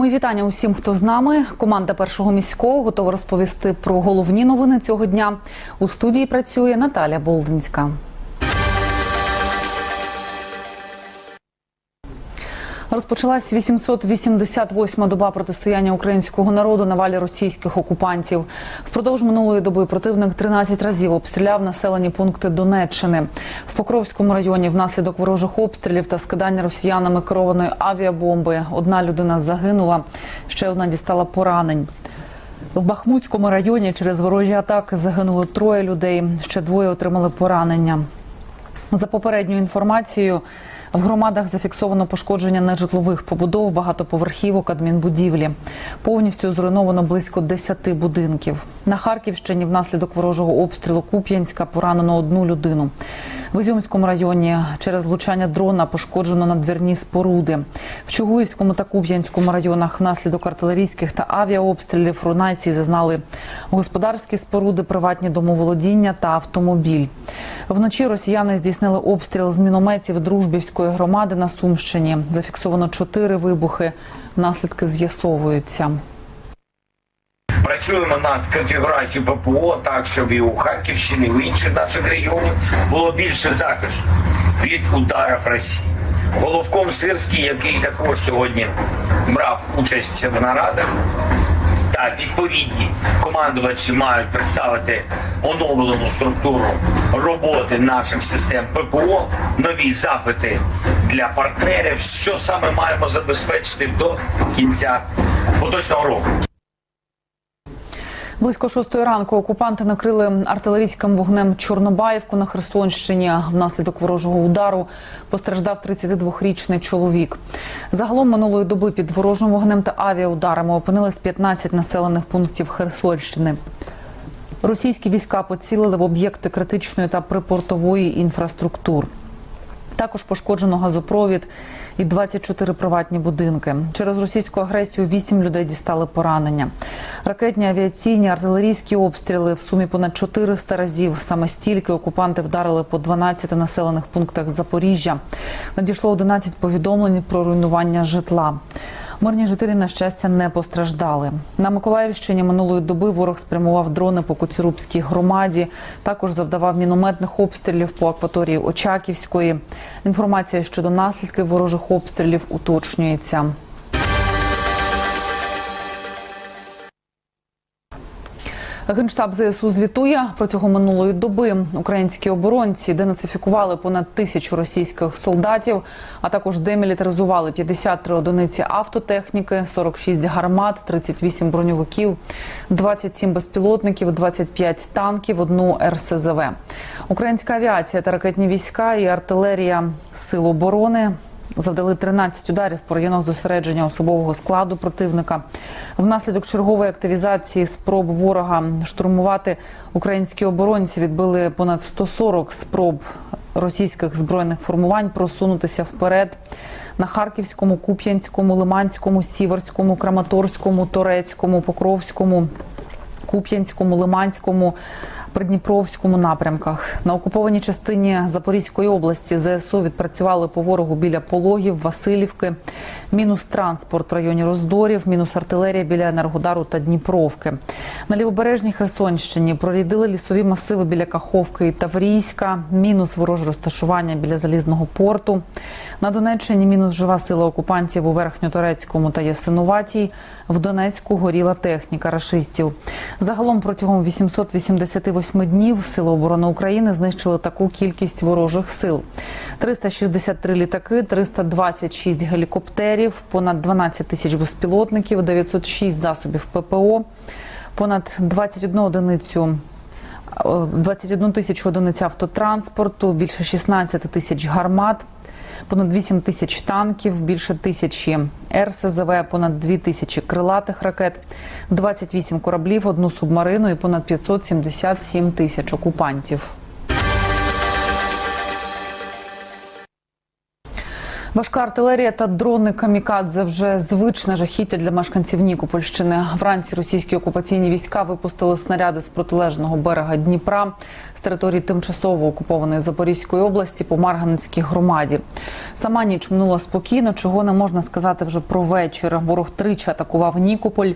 Мої вітання усім, хто з нами. Команда першого міського готова розповісти про головні новини цього дня. У студії працює Наталя Болдинська. Розпочалась 888-ма доба протистояння українського народу на валі російських окупантів. Впродовж минулої доби противник 13 разів обстріляв населені пункти Донеччини. В Покровському районі внаслідок ворожих обстрілів та скидання росіянами керованої авіабомби одна людина загинула, ще одна дістала поранень. В Бахмутському районі через ворожі атаки загинуло троє людей. Ще двоє отримали поранення. За попередньою інформацією, в громадах зафіксовано пошкодження нежитлових побудов, багатоповерхівок, адмінбудівлі. Повністю зруйновано близько 10 будинків. На Харківщині внаслідок ворожого обстрілу Куп'янська поранено одну людину. В Ізюмському районі через влучання дрона пошкоджено надвірні споруди. В Чугуївському та Куп'янському районах внаслідок артилерійських та авіаобстрілів руйнації зазнали господарські споруди, приватні домоволодіння та автомобіль. Вночі росіяни здійснили обстріл з мінометів Дружбівської громади на Сумщині. Зафіксовано чотири вибухи. Наслідки з'ясовуються. Працюємо над конфігурацією ППО так, щоб і у Харківщині, і в інших наших регіонах було більше захисту від ударів Росії. Головком Сирський, який також сьогодні брав участь в нарадах, та відповідні командувачі мають представити оновлену структуру роботи наших систем ППО, нові запити для партнерів, що саме маємо забезпечити до кінця поточного року. Близько шостої ранку окупанти накрили артилерійським вогнем Чорнобаївку на Херсонщині. Внаслідок ворожого удару постраждав 32-річний чоловік. Загалом минулої доби під ворожим вогнем та авіаударами опинились 15 населених пунктів Херсонщини. Російські війська поцілили в об'єкти критичної та припортової інфраструктур. Також пошкоджено газопровід і 24 приватні будинки. Через російську агресію 8 людей дістали поранення. Ракетні, авіаційні, артилерійські обстріли в сумі понад 400 разів. Саме стільки окупанти вдарили по 12 населених пунктах Запоріжжя. Надійшло 11 повідомлень про руйнування житла. Мирні жителі, на щастя, не постраждали. На Миколаївщині минулої доби ворог спрямував дрони по Куцюрубській громаді. Також завдавав мінометних обстрілів по акваторії Очаківської. Інформація щодо наслідків ворожих обстрілів уточнюється. Генштаб ЗСУ звітує протягом минулої доби українські оборонці денацифікували понад тисячу російських солдатів, а також демілітаризували 53 одиниці автотехніки, 46 гармат, 38 броньовиків, 27 безпілотників, 25 танків, одну РСЗВ. Українська авіація та ракетні війська і артилерія сил оборони завдали 13 ударів по районах зосередження особового складу противника. Внаслідок чергової активізації спроб ворога штурмувати українські оборонці відбили понад 140 спроб російських збройних формувань просунутися вперед. На Харківському, Куп'янському, Лиманському, Сіверському, Краматорському, Торецькому, Покровському, Куп'янському, Лиманському, Придніпровському напрямках на окупованій частині Запорізької області ЗСУ відпрацювали по ворогу біля Пологів, Васильівки, мінус транспорт в районі Роздорів, мінус артилерія біля Енергодару та Дніпровки. На лівобережній Херсонщині прорідили лісові масиви біля Каховки і Таврійська, мінус вороже розташування біля залізного порту. На Донеччині мінус жива сила окупантів у Верхньоторецькому та Ясинуватій. В Донецьку горіла техніка рашистів. Загалом протягом 888 днів Сили оборони України знищили таку кількість ворожих сил: 363 літаки, 326 гелікоптерів, понад 12 тисяч безпілотників, 906 засобів ППО, понад 21 одиницю. 21 тисячу одиниць автотранспорту, більше 16 тисяч гармат, понад 8 тисяч танків, більше тисячі РСЗВ, понад 2 тисячі крилатих ракет, 28 кораблів, одну субмарину і понад 577 тисяч окупантів. Важка артилерія та дрони камікадзе вже звичне жахіття для мешканців Нікопольщини. Вранці російські окупаційні війська випустили снаряди з протилежного берега Дніпра з території тимчасово окупованої Запорізької області по Марганецькій громаді. Сама ніч минула спокійно, чого не можна сказати вже про вечір. Ворог тричі атакував Нікополь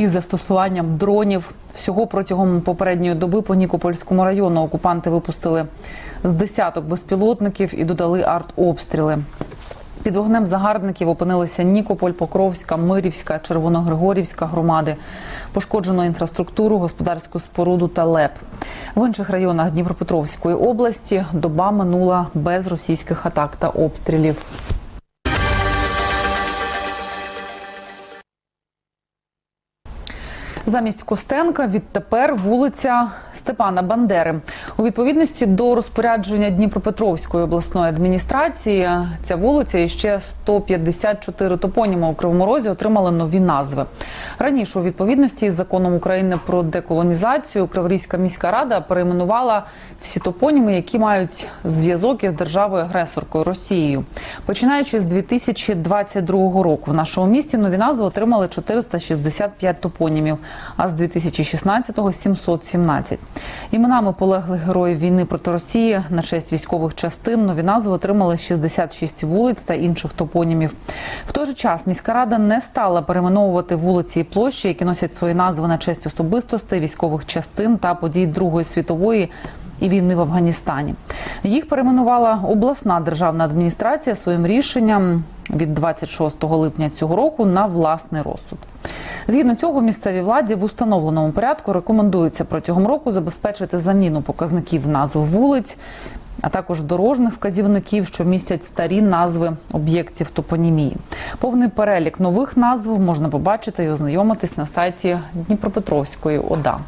із застосуванням дронів. Всього протягом попередньої доби по Нікопольському району окупанти випустили з десяток безпілотників і додали артобстріли. Під вогнем загарбників опинилися Нікополь, Покровська, Мирівська, Червоногригорівська громади. Пошкоджено інфраструктуру, господарську споруду та ЛЕП. В інших районах Дніпропетровської області доба минула без російських атак та обстрілів. Замість Костенка відтепер вулиця Степана Бандери. У відповідності до розпорядження Дніпропетровської обласної адміністрації ця вулиця і ще 154 топоніми у Кривому Розі отримали нові назви. Раніше у відповідності із законом України про деколонізацію Криворізька міська рада перейменувала всі топоніми, які мають зв'язок із державою агресоркою Росією. Починаючи з 2022 року, в нашому місті нові назви отримали 465 топонімів, а з 2016-го – 717. Іменами полеглих героїв війни проти Росії на честь військових частин нові назви отримали 66 вулиць та інших топонімів. В той же час міська рада не стала перейменовувати вулиці і площі, які носять свої назви на честь особистостей, військових частин та подій Другої світової і війни в Афганістані. Їх перейменувала обласна державна адміністрація своїм рішенням від 26 липня цього року на власний розсуд. Згідно цього, місцевій владі в установленому порядку рекомендується протягом року забезпечити заміну показників назв вулиць, а також дорожніх вказівників, що містять старі назви об'єктів топонімії. Повний перелік нових назв можна побачити і ознайомитись на сайті Дніпропетровської ОДА.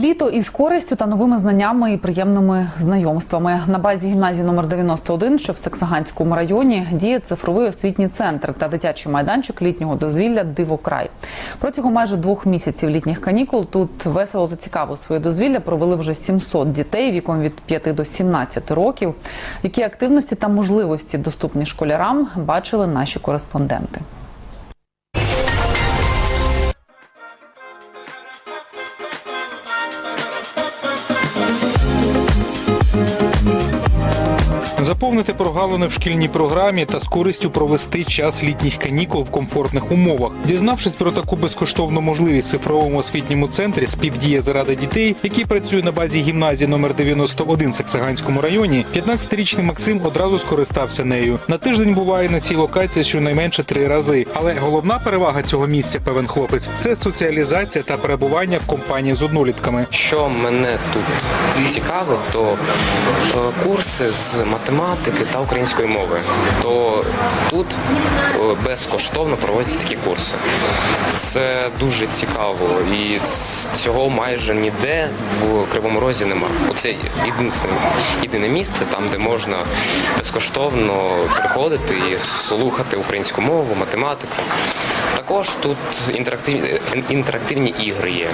Літо із користю та новими знаннями і приємними знайомствами на базі гімназії номер 91, що в Саксаганському районі, діє цифровий освітній центр та дитячий майданчик літнього дозвілля Дивокрай. Протягом майже двох місяців літніх канікул тут весело та цікаво своє дозвілля провели вже 700 дітей віком від 5 до 17 років. Які активності та можливості доступні школярам бачили наші кореспонденти. Заповнити прогалини в шкільній програмі та з користю провести час літніх канікул в комфортних умовах. Дізнавшись про таку безкоштовну можливість в цифровому освітньому центрі співдія заради дітей, який працює на базі гімназії номер 91 в Саксаганському районі, 15-річний Максим одразу скористався нею. На тиждень буває на цій локації щонайменше три рази. Але головна перевага цього місця, певен хлопець, це соціалізація та перебування в компанії з однолітками. Що мене тут цікавить, то е, курси з математики та української мови. То тут е, безкоштовно проводяться такі курси. Це дуже цікаво, і цього майже ніде в Кривому Розі нема. Оце єдине, єдине місце, там, де можна безкоштовно приходити і слухати українську мову, математику. Також тут інтерактивні, інтерактивні ігри є,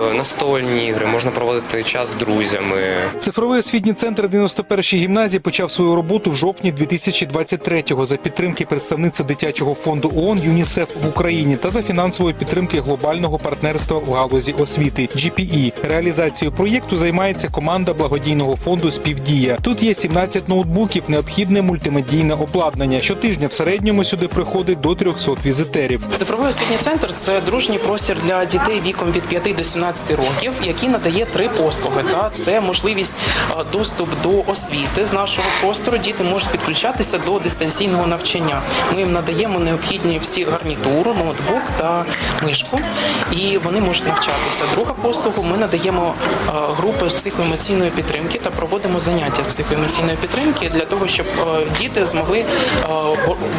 е, настольні ігри, можна проводити час з друзями. Цифровий освітній центр 91-ї гімназії почав свою роботу в жовтні 2023-го за підтримки представництва дитячого фонду ООН ЮНІСЕФ в Україні та за фінансової підтримки глобального партнерства в галузі освіти GPE. Реалізацією проєкту займається команда благодійного фонду Співдія. Тут є 17 ноутбуків, необхідне мультимедійне обладнання. Щотижня в середньому сюди приходить до 300 візитерів. Цифровий освітній центр це дружній простір для дітей віком від 5 до 17 років, який надає три послуги. Та це можливість е, доступ до освіти з нашого простору. Діти можуть підключатися до дистанційного навчання. Ми їм надаємо необхідні всі гарнітуру, ноутбук та мишку, і вони можуть навчатися. Друга послуга ми надаємо е, групи психоемоційної підтримки та проводимо заняття психоемоційної підтримки для того, щоб е, діти змогли е,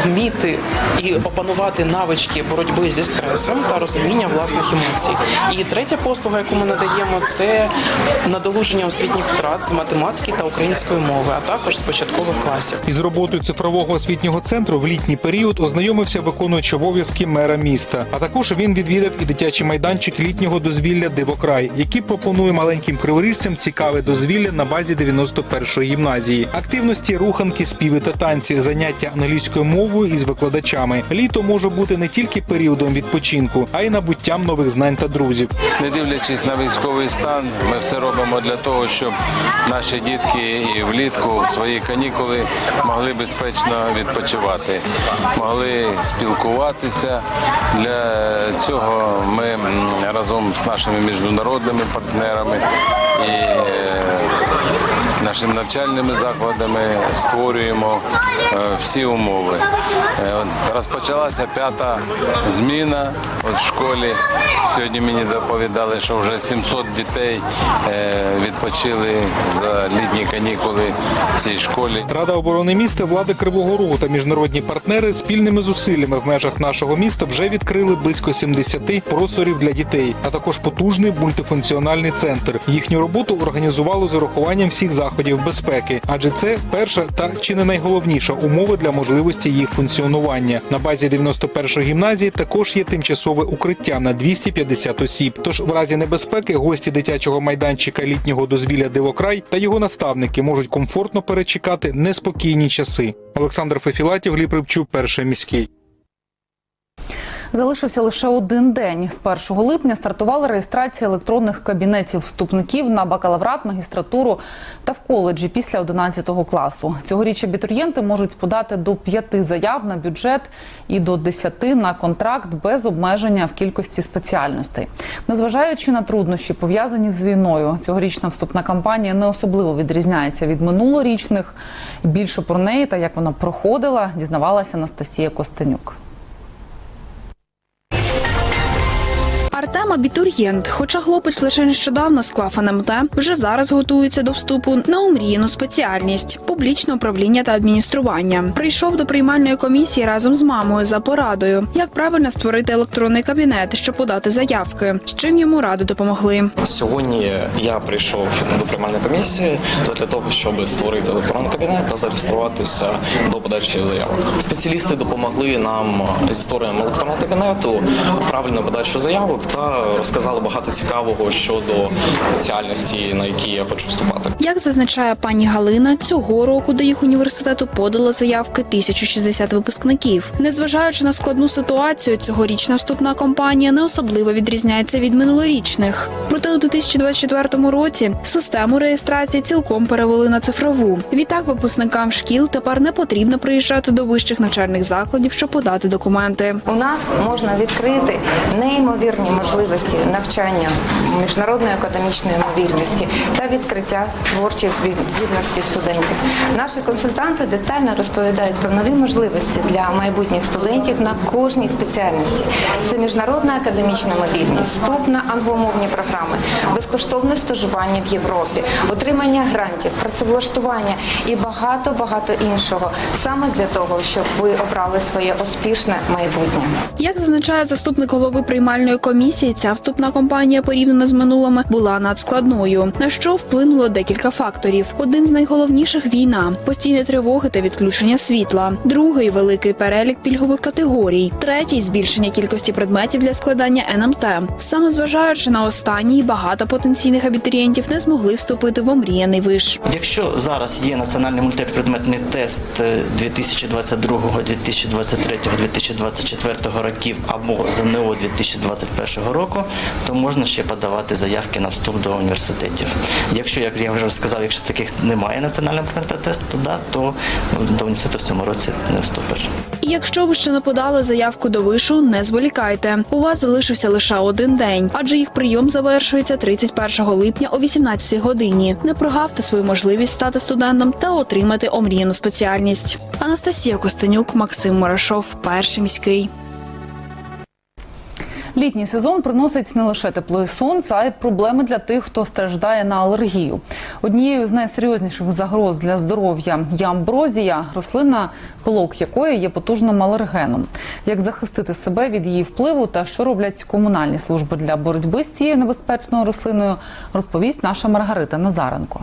вміти і опанувати навички боротьби зі стресом та розуміння власних емоцій. І третя послуга, яку ми надаємо, це надолуження освітніх втрат з математики та української мови, а також з початкових класів. Із роботою цифрового освітнього центру в літній період ознайомився виконуючи обов'язки мера міста. А також він відвідав і дитячий майданчик літнього дозвілля Дивокрай, який пропонує маленьким криворіжцям цікаве дозвілля на базі 91-ї гімназії. Активності, руханки, співи та танці, заняття англійською мовою із викладачами. Літо може бути не тільки періодом відпочинку, а й набуттям нових знань та друзів. Не дивлячись на військовий стан, ми все робимо для того, щоб наші дітки і влітку в свої канікули могли безпечно відпочивати, могли спілкуватися. Для цього ми разом з нашими міжнародними партнерами і е, нашими навчальними закладами створюємо е, всі умови. Е, Розпочалася п'ята зміна от в школі. Сьогодні мені доповідали, що вже 700 дітей е, відпочили за літні канікули в цій школі. Рада оборони міста, влада Кривого Рогу та міжнародні партнери спільними зусиллями в межах нашого міста вже відкрили близько 70 просторів для дітей, а також потужний мультифункціональний центр. Їхню роботу організувало з урахуванням всіх заходів безпеки, адже це перша та чи не найголовніша умова для можливості їх функціонування. На базі 91-ї гімназії також є тимчасове укриття на 250 осіб. Тож в разі небезпеки гості дитячого майданчика літнього дозвілля Дивокрай та його наставники можуть комфортно перечекати неспокійні часи. Олександр Фефілатів, Гліб Рибчук, перший міський. Залишився лише один день. З 1 липня стартувала реєстрація електронних кабінетів вступників на бакалаврат, магістратуру та в коледжі після 11 класу. Цьогоріч абітурієнти можуть подати до п'яти заяв на бюджет і до 10 на контракт без обмеження в кількості спеціальностей. Незважаючи на труднощі, пов'язані з війною, цьогорічна вступна кампанія не особливо відрізняється від минулорічних. Більше про неї та як вона проходила, дізнавалася Анастасія Костенюк. Артем абітурієнт, хоча хлопець лише нещодавно склав НМТ, вже зараз готується до вступу на омріяну спеціальність публічне управління та адміністрування. Прийшов до приймальної комісії разом з мамою за порадою, як правильно створити електронний кабінет, щоб подати заявки, з чим йому ради допомогли. Сьогодні я прийшов до приймальної комісії для того, щоб створити електронний кабінет та зареєструватися до подачі заявок. Спеціалісти допомогли нам зі створенням електронного кабінету, правильно подачу заявок та розказали багато цікавого щодо спеціальності, на які я хочу вступати. Як зазначає пані Галина, цього року до їх університету подало заявки 1060 випускників. Незважаючи на складну ситуацію, цьогорічна вступна кампанія не особливо відрізняється від минулорічних. Проте у 2024 році систему реєстрації цілком перевели на цифрову. Відтак випускникам шкіл тепер не потрібно приїжджати до вищих навчальних закладів, щоб подати документи. У нас можна відкрити неймовірні можливості навчання міжнародної академічної мобільності та відкриття творчих здібностей студентів. Наші консультанти детально розповідають про нові можливості для майбутніх студентів на кожній спеціальності. Це міжнародна академічна мобільність, вступ на англомовні програми, безкоштовне стажування в Європі, отримання грантів, працевлаштування і багато багато іншого саме для того, щоб ви обрали своє успішне майбутнє. Як зазначає заступник голови приймальної комісії, ця вступна кампанія порівняно з минулими була надскладною, на що вплинуло декілька факторів. Один з найголовніших війна, постійні тривоги та відключення світла. Другий великий перелік пільгових категорій. Третій збільшення кількості предметів для складання НМТ. Саме зважаючи на останній, багато потенційних абітурієнтів не змогли вступити в омріяний виш. Якщо зараз є національний мультипредметний тест е, 2022, 2023, 2024 років або ЗНО 2021 року, то можна ще подавати заявки на вступ до університетів. Якщо, як я вже сказав, якщо таких немає національного тесту, да, то до університету в цьому році не вступиш. І якщо ви ще не подали заявку до вишу, не зволікайте. У вас залишився лише один день, адже їх прийом завершується 31 липня о 18 годині. Не прогавте свою можливість стати студентом та отримати омріяну спеціальність. Анастасія Костенюк, Максим Мурашов, перший міський. Літній сезон приносить не лише тепло і сонце, а й проблеми для тих, хто страждає на алергію. Однією з найсерйозніших загроз для здоров'я є амброзія, рослина, пилок якої є потужним алергеном. Як захистити себе від її впливу та що роблять комунальні служби для боротьби з цією небезпечною рослиною, розповість наша Маргарита Назаренко.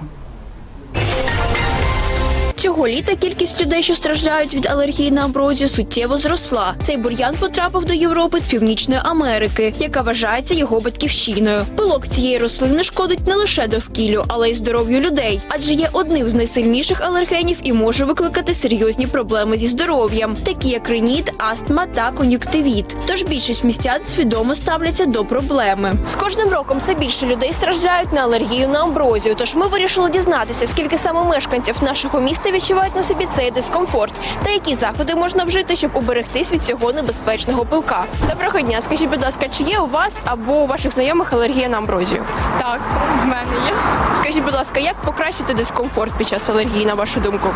Цього літа кількість людей, що страждають від алергії на амброзію, суттєво зросла. Цей бур'ян потрапив до Європи з Північної Америки, яка вважається його батьківщиною. Пилок цієї рослини шкодить не лише довкіллю, але й здоров'ю людей, адже є одним з найсильніших алергенів і може викликати серйозні проблеми зі здоров'ям, такі як риніт, астма та кон'юктивіт. Тож більшість містян свідомо ставляться до проблеми. З кожним роком все більше людей страждають на алергію на амброзію. Тож ми вирішили дізнатися, скільки саме мешканців нашого міста відчувають на собі цей дискомфорт, та які заходи можна вжити, щоб уберегтись від цього небезпечного пилка. Доброго дня, скажіть, будь ласка, чи є у вас або у ваших знайомих алергія на амброзію? Так, в мене є. Скажіть, будь ласка, як покращити дискомфорт під час алергії, на вашу думку?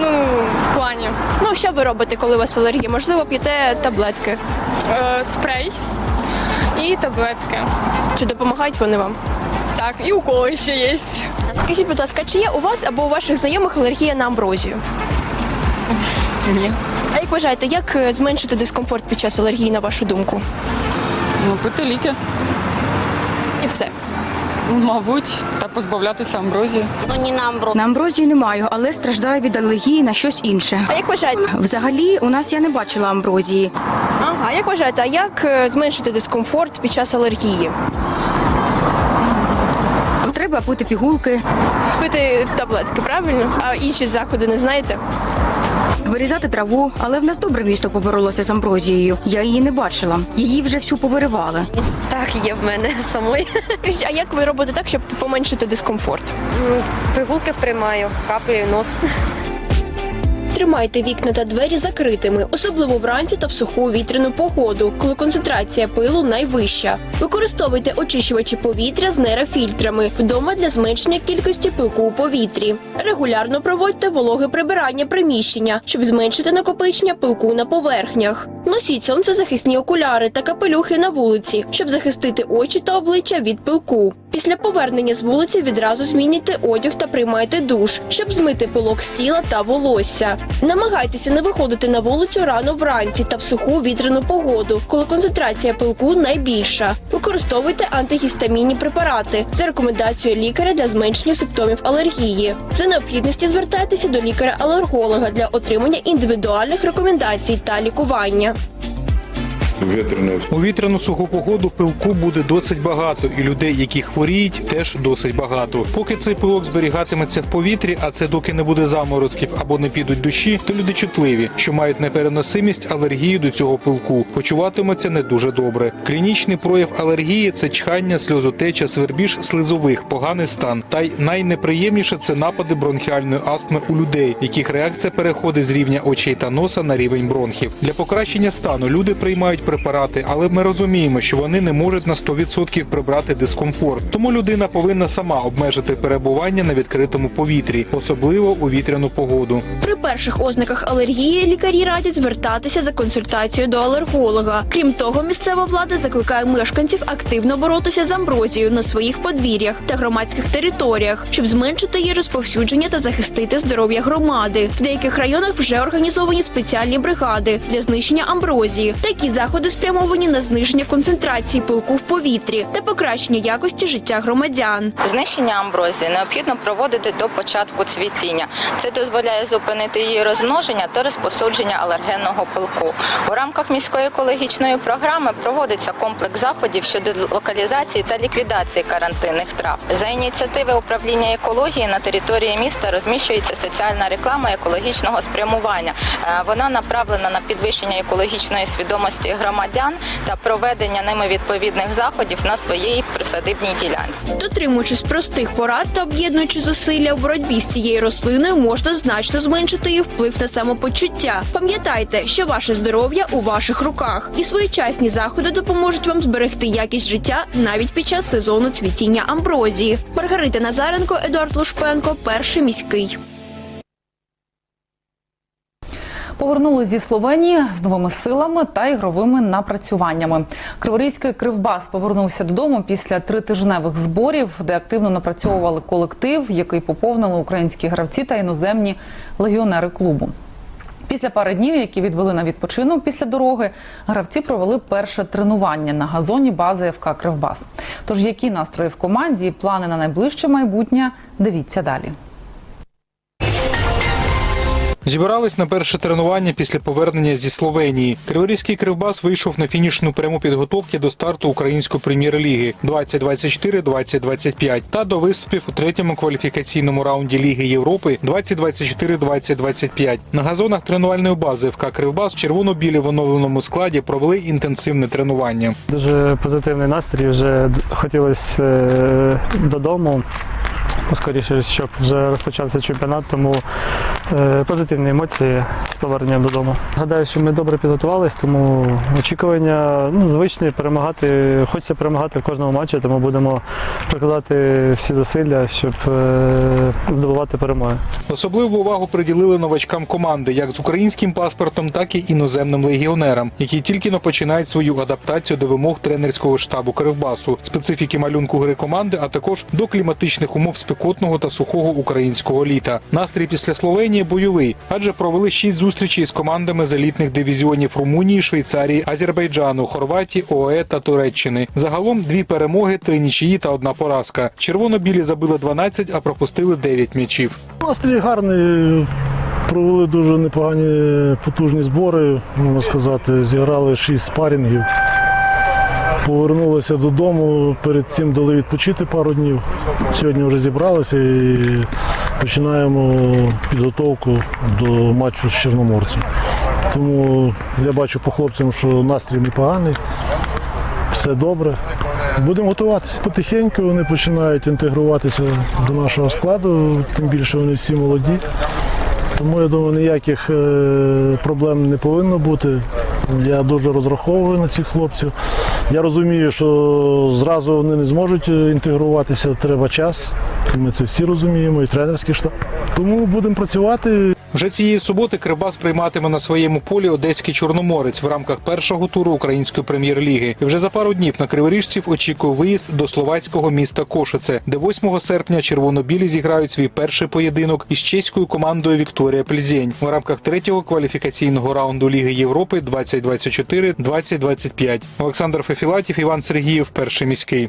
Ну, в плані Ну, що ви робите, коли у вас алергія? Можливо, п'єте таблетки. е, спрей і таблетки. Чи допомагають вони вам? Так, і уколи ще є. Скажіть, будь ласка, чи є у вас або у ваших знайомих алергія на амброзію? Ні. А як вважаєте, як е, зменшити дискомфорт під час алергії, на вашу думку? Ну, пити ліки, І все. мабуть, та позбавлятися амброзії. На амброзію не маю, але страждаю від алергії на щось інше. А як вважаєте? Взагалі, у нас я не бачила амброзії. Ага, а як вважаєте, а як е, зменшити дискомфорт під час алергії? Треба пити пігулки, Пити таблетки, правильно? А інші заходи не знаєте? вирізати траву, але в нас добре місто поборолося з амброзією. Я її не бачила. Її вже всю повиривали. Так, є в мене самої. Скажіть, а як ви робите так, щоб поменшити дискомфорт? Пигулки приймаю, каплю нос. Тримайте вікна та двері закритими, особливо вранці та в суху вітряну погоду, коли концентрація пилу найвища. Використовуйте очищувачі повітря з нейрофільтрами вдома для зменшення кількості пилку у повітрі. Регулярно проводьте вологе прибирання приміщення, щоб зменшити накопичення пилку на поверхнях. Носіть сонцезахисні окуляри та капелюхи на вулиці, щоб захистити очі та обличчя від пилку. Після повернення з вулиці відразу змінюйте одяг та приймайте душ, щоб змити пилок з тіла та волосся. Намагайтеся не виходити на вулицю рано вранці та в суху вітряну погоду, коли концентрація пилку найбільша. Використовуйте антигістамінні препарати за рекомендацією лікаря для зменшення симптомів алергії. За необхідності звертайтеся до лікаря-алерголога для отримання індивідуальних рекомендацій та лікування. У вітряну суху погоду пилку буде досить багато, і людей, які хворіють, теж досить багато. Поки цей пилок зберігатиметься в повітрі, а це доки не буде заморозків або не підуть душі, то люди чутливі, що мають непереносимість алергії до цього пилку, почуватимуться не дуже добре. Клінічний прояв алергії це чхання, сльозотеча, свербіж слизових, поганий стан. Та й найнеприємніше це напади бронхіальної астми у людей, яких реакція переходить з рівня очей та носа на рівень бронхів. Для покращення стану люди приймають препарати, але ми розуміємо, що вони не можуть на 100% прибрати дискомфорт. Тому людина повинна сама обмежити перебування на відкритому повітрі, особливо у вітряну погоду. При перших ознаках алергії лікарі радять звертатися за консультацією до алерголога. Крім того, місцева влада закликає мешканців активно боротися з амброзією на своїх подвір'ях та громадських територіях, щоб зменшити її розповсюдження та захистити здоров'я громади. В деяких районах вже організовані спеціальні бригади для знищення амброзії. Такі заходи спрямовані на зниження концентрації пилку в повітрі та покращення якості життя громадян. Знищення амброзії необхідно проводити до початку цвітіння. Це дозволяє зупинити її розмноження та розповсюдження алергенного пилку. У рамках міської екологічної програми проводиться комплекс заходів щодо локалізації та ліквідації карантинних трав. За ініціативи управління екології на території міста розміщується соціальна реклама екологічного спрямування. Е, Вона направлена на підвищення екологічної свідомості громадян та проведення ними відповідних заходів на своїй присадибній ділянці. Дотримуючись простих порад та об'єднуючи зусилля у боротьбі з цією рослиною, можна значно зменшити її вплив на самопочуття. Пам'ятайте, що ваше здоров'я у ваших руках, і своєчасні заходи допоможуть вам зберегти якість життя навіть під час сезону цвітіння амброзії. Маргарита Назаренко, Едуард Лушпенко, перший міський. Повернули зі Словенії з новими силами та ігровими напрацюваннями. Криворізький кривбас повернувся додому після тритижневих зборів, де активно напрацьовували колектив, який поповнили українські гравці та іноземні легіонери клубу. Після пари днів, які відвели на відпочинок після дороги, гравці провели перше тренування на газоні бази ФК Кривбас. Тож які настрої в команді і плани на найближче майбутнє, дивіться далі. Зібрались на перше тренування після повернення зі Словенії. Криворізький кривбас вийшов на фінішну пряму підготовки до старту української прем'єр-ліги 2024-2025 та до виступів у третьому кваліфікаційному раунді Ліги Європи 2024-2025. На газонах тренувальної бази ФК Кривбас червоно-білі в оновленому складі провели інтенсивне тренування. Дуже позитивний настрій. Вже хотілося е, додому. Скоріше, щоб вже розпочався чемпіонат, тому позитивні емоції з поверненням додому. Гадаю, що ми добре підготувалися, тому очікування ну, звичні перемагати. Хочеться перемагати в кожному матчі, тому будемо прикладати всі зусилля, щоб е, здобувати перемоги. Особливу увагу приділили новачкам команди, як з українським паспортом, так і іноземним легіонерам, які тільки но починають свою адаптацію до вимог тренерського штабу Кривбасу, специфіки малюнку гри команди, а також до кліматичних умов спекотного та сухого українського літа. Настрій після Словенії бойовий, адже провели шість зустрічей з командами з елітних дивізіонів Румунії, Швейцарії, Азербайджану, Хорватії, ОЕ та Туреччини. Загалом дві перемоги, три нічиї та одна поразка. Червоно-білі забили 12, а пропустили 9 м'ячів. Настрій гарний. Провели дуже непогані потужні збори, можна сказати. Зіграли шість спарінгів. Повернулися додому, перед цим дали відпочити пару днів. Сьогодні вже зібралися і починаємо підготовку до матчу з Чорноморцем. Тому я бачу по хлопцям, що настрій непоганий, все добре. Будемо готуватися. Потихеньку вони починають інтегруватися до нашого складу, тим більше вони всі молоді. Тому я думаю, ніяких е, проблем не повинно бути. Я дуже розраховую на цих хлопців. Я розумію, що зразу вони не зможуть е, інтегруватися, треба час. Ми це всі розуміємо, і тренерський штаб. Тому будемо працювати. Вже цієї суботи Кривбас прийматиме на своєму полі одеський чорноморець в рамках першого туру української прем'єр-ліги. І вже за пару днів на криворіжців очікує виїзд до словацького міста Кошице, де 8 серпня червоно-білі зіграють свій перший поєдинок із чеською командою Вікторія Пльзень в рамках третього кваліфікаційного раунду Ліги Європи 2024-2025. Олександр Фефілатів, Іван Сергіїв, перший міський.